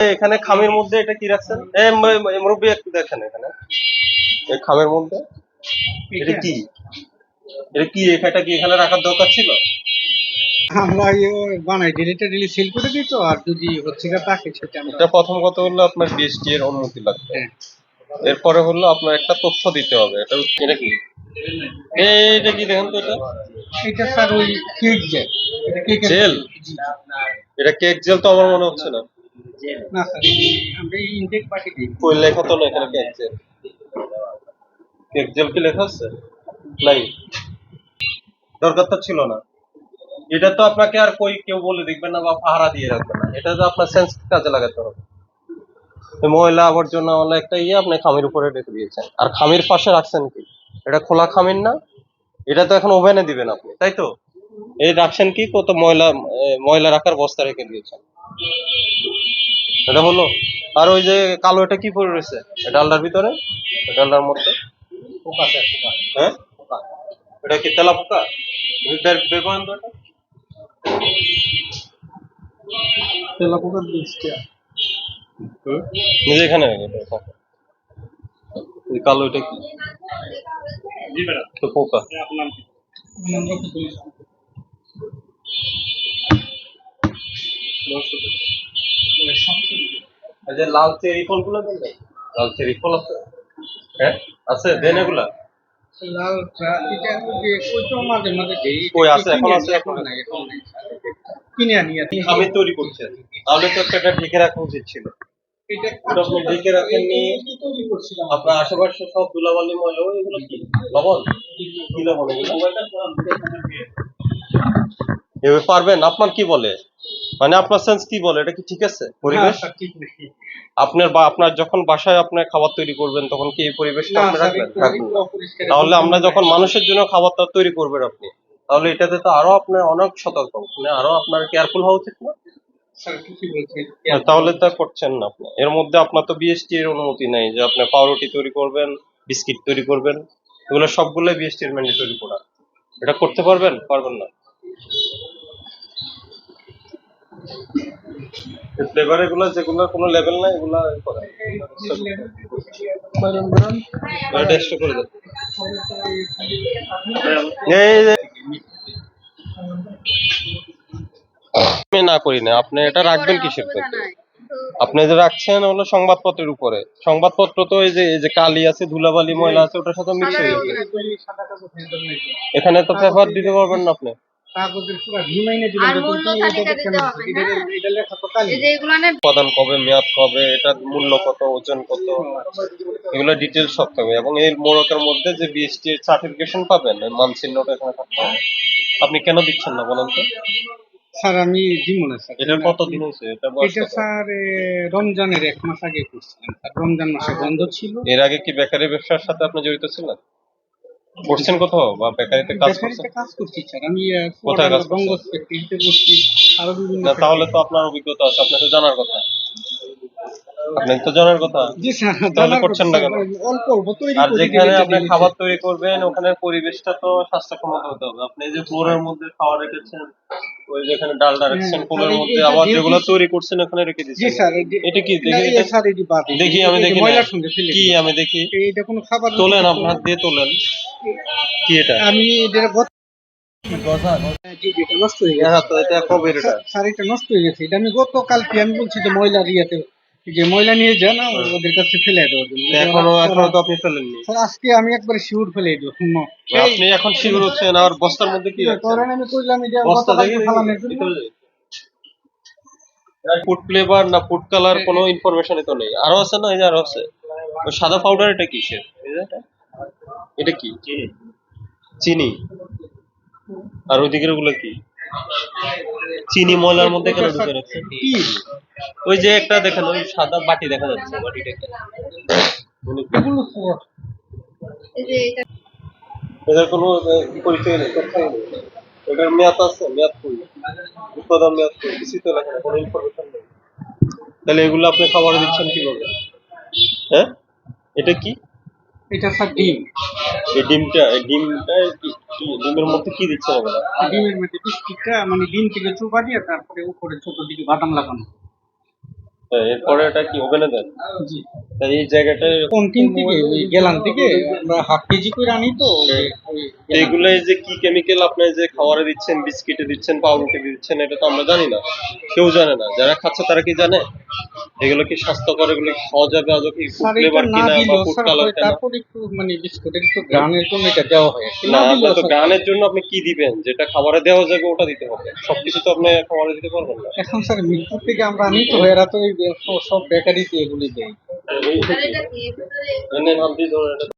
এখানে খামের মধ্যে এটা কি রাখছেন? মুরব্বী একটু দেখেন এখানে। এই খামের মধ্যে? এটা কি? এটা কি এটা কি এখানে রাখার দরকার ছিল? আমরা ইয়ে বানাই ডিলিটে ডিলি সিল করে দিই তো আর যদি হচ্ছে গা থাকে সেটা এটা প্রথম কথা হলো আপনার বিএসটি এর অনুমতি লাগবে। হ্যাঁ। এরপরে হলো আপনার একটা তথ্য দিতে হবে। এটা এটা কি? এই, এটা কি দেখেন তো এটা? এটা স্যার ওই কেক জেল এটা কেক জেল? এটা কেক জেল তো আমার মনে হচ্ছে না। দরকার তো ছিল না। এটা তো আপনাকে আর কই কেউ বলে দেখবেন না বা পাহারা দিয়ে রাখবে না। এটা তো আপনার সেন্স কাজে লাগাতে হবে। ময়লা আবর্জনা ওলা একটা ইয়ে আপনি খামির উপরে রেখে দিয়েছেন। আর খামির পাশে রাখছেন কি? এটা খোলা খামির না? এটা তো এখন ওভেনে দিবেন আপনি, তাই তো? এই রাখছেন কি? কত ময়লা ময়লা রাখার বস্তা রেখে দিয়েছেন। এটা হলো। আর ওই যে কালো এটা কি পড়ে রয়েছে? এটা ডালটার ভিতরে? এটা ডালটার মধ্যে? পোকা হ্যাঁ? পোকা। এটা কি তেলা পোকা বের বের করেন তো এটা তেলা পোকার নিজে এখানে। এই কালো এটা কি? তো পোকা। তো বলি এই যে লাল চেরি দেন লাল চেরি ফল আছে। হ্যাঁ আছে দেন এগুলা। লাল চা এটা যে ওই তো মাঝে মাঝে দেই কই আছে? এখন আছে? এখন নাই এখন নাই। কিনে আনি আমি তৈরি করছেন তাহলে তো এটা ঢেকে রাখা উচিত ছিল। আপনার আশেপাশে সব ধুলাবালি ময়লা এগুলো কি? লবণ? কি লবণ এগুলো? পারবেন? আপনার কি বলে? মানে আপনার সেন্স কি বলে? এটা কি ঠিক আছে পরিবেশ? হ্যাঁ, আপনার বা আপনার যখন বাসায় আপনার খাবার তৈরি করবেন তখন কি এই পরিবেশটা আপনি রাখবেন? তাহলে আমরা যখন মানুষের জন্য খাবারটা তৈরি করবেন আপনি তাহলে এটাতে তো আরও আপনার অনেক সতর্ক মানে আরও আপনার কেয়ারফুল হওয়া উচিত না? তাহলে তা করছেন না আপনি। এর মধ্যে আপনার তো বিএসটি এর অনুমতি নেই যে আপনি পাউরুটি তৈরি করবেন বিস্কিট তৈরি করবেন এগুলো সবগুলো বিএসটি এর ম্যান্ডেটরি প্রোডাক্ট এটা করতে পারবেন? পারবেন না? ফ্লেভার এগুলো যেগুলো কোনো লেভেল নাই এগুলো এটা extra করে দেন। আমি না করি না আপনি এটা রাখবেন কিসের আপনি যে রাখছেন হলো সংবাদপত্রের উপরে। সংবাদপত্র তো এই যে এই যে কালি আছে ধুলাবালি ময়লা আছে ওটার সাথে মিক্স হয়ে যাবে। এখানে তো পেপার দিতে পারবেন না আপনি। কাগজের পুরো রিমাইনে দিলাম আর যে মূল্য তুমি তালিকা এটা দিতে কেন হবে, এটা। এটা লেখা তো কালি। এই যে এগুলো না উপাদান কবে মেয়াদ কবে এটার মূল্য কত ওজন কত? এগুলো ডিটেলস সব থাকবে। এবং এই মোড়কের মধ্যে যে বিএসটি সার্টিফিকেশন পাবেন মানচিহ্নটা এখানে থাকতে হবে। আপনি কেন দিচ্ছেন না বলেন তো? স্যার আমি দিব না স্যার। এটার কত হয়েছে? এটা এটা স্যার রমজানের এক মাস আগে করছিলাম স্যার। রমজান মাসে বন্ধ ছিল। এর আগে কি বেকারি ব্যবসার সাথে আপনি জড়িত ছিলেন? করছেন কোথাও বা বেকারিতে কাজ করছেন? কাজ করছি স্যার। আমি কোথায় কাজ করছেন? বঙ্গস ফ্যাক্টরিতে করছি আরও বিভিন্ন তাহলে তো আপনার অভিজ্ঞতা আছে আপনার তো জানার কথা। আপনার তো জানার কথা। জি স্যার তাহলে করছেন না কেন? অল্প অল্প তৈরি আর যেখানে আপনি খাবার তৈরি করবেন ওখানে পরিবেশটা তো স্বাস্থ্যসম্মত হতে হবে। আপনি যে ফ্লোরের মধ্যে খাওয়া রেখেছেন ওই যেখানে ডালটা রেখেছেন হ্যাঁ, ফ্লোরের আর মধ্যে আবার যেগুলো তৈরি করছেন ওখানে রেখে জি স্যার এটা কি? দেখি এটা- স্যার এটি বাদ দেখি আমি দেখি ময়লার সঙ্গে ফেলে কি আমি দেখি? এটা কোনো খাবার তোলেন আপনার দিয়ে তোলেন। কি এটা? আমি এটা গত জি, জি, এটা নষ্ট হয়ে হ্যাঁ হয়ে আমি গতকালকে আমি বলছি যে ময়লা ইয়েতে যে ময়লা নিয়ে যান না ওদের কাছে ফেলে দেওয়ার জন্য। এখনও এখনও তো আপনি ফেলেননি? স্যার আজকে আমি একবারে শিউর ফেলে দেবো। আপনি এখন শিওর হচ্ছেন আর বস্তার মধ্যে কি রাখছেন? আমি কইলাম যে বস্তা গতকালকে দেখি জন্য। ফুড ফ্লেভার না ফুড কালার কোনো ইনফরমেশনই তো নেই। আরও আছে না? এই যে আরও আছে। ওই সাদা পাউডার এটা কিসের? এটা? এটা কি? চিনি। আর ওইদিকের ওগুলো কি? চিনি ময়লার মধ্যে কেন ঢুকে রাখছেন কি? ওই যে একটা দেখেন ওই সাদা বাটি দেখা যাচ্ছে বাটিটা? মানে এটার কোনো পরিচয় নেই তথ্যই নেই। এটার মেয়াদ আছে মেয়াদ কই? উৎপাদন মেয়াদ কই? কিছুই তো লেখা নেই কোনো ইনফরমেশন নেই। তাহলে এগুলো আপনি খাবার দিচ্ছেন কীভাবে? হ্যাঁ? এটা কি? এটা স্যার ডিম। এই ডিমটা ডিমটা? ডিমের মধ্যে কি দিচ্ছেন ওগুলা ডিমের মধ্যে বিস্কিটটা মানে ডিম থেকে চুপা দিয়ে তারপরে উপরে ছোট দিকে বাদাম লাগানো। হ্যাঁ, এরপরে এটা কি ওভেনে দেন জি। এই জায়গাটায় কন্টিন থেকে? ওই গেলাম থেকে? আমরা হাফ কেজি করে আনি তো। এইগুলো এই যে কি কেমিক্যাল আপনি যে খাবারে দিচ্ছেন বিস্কিটে দিচ্ছেন পাউরুটি দিচ্ছেন এটা তো আমরা জানি না। কেউ জানে না। যারা খাচ্ছে তারা কি জানে? এগুলো কি স্বাস্থ্যকর এগুলো কি খাওয়া যাবে আজও কি? ফ্লেভার কিনা বা ফুড কালার কিনা? তারপর একটু মানে বিস্কুটের একটু গ্রানের জন্য এটা দেওয়া হয়। না আপনার তো গানের জন্য আপনি কি দিবেন? যেটা খাবারে দেওয়া যাবে ওটা দিতে হবে। সবকিছু তো আপনি খাবারে দিতে পারবেন না। এখন স্যার মিরপুর থেকে আমরা আনি তো এরা তো সব বেকারিতে এগুলি দেয়। মানে ভাবছি ধরুন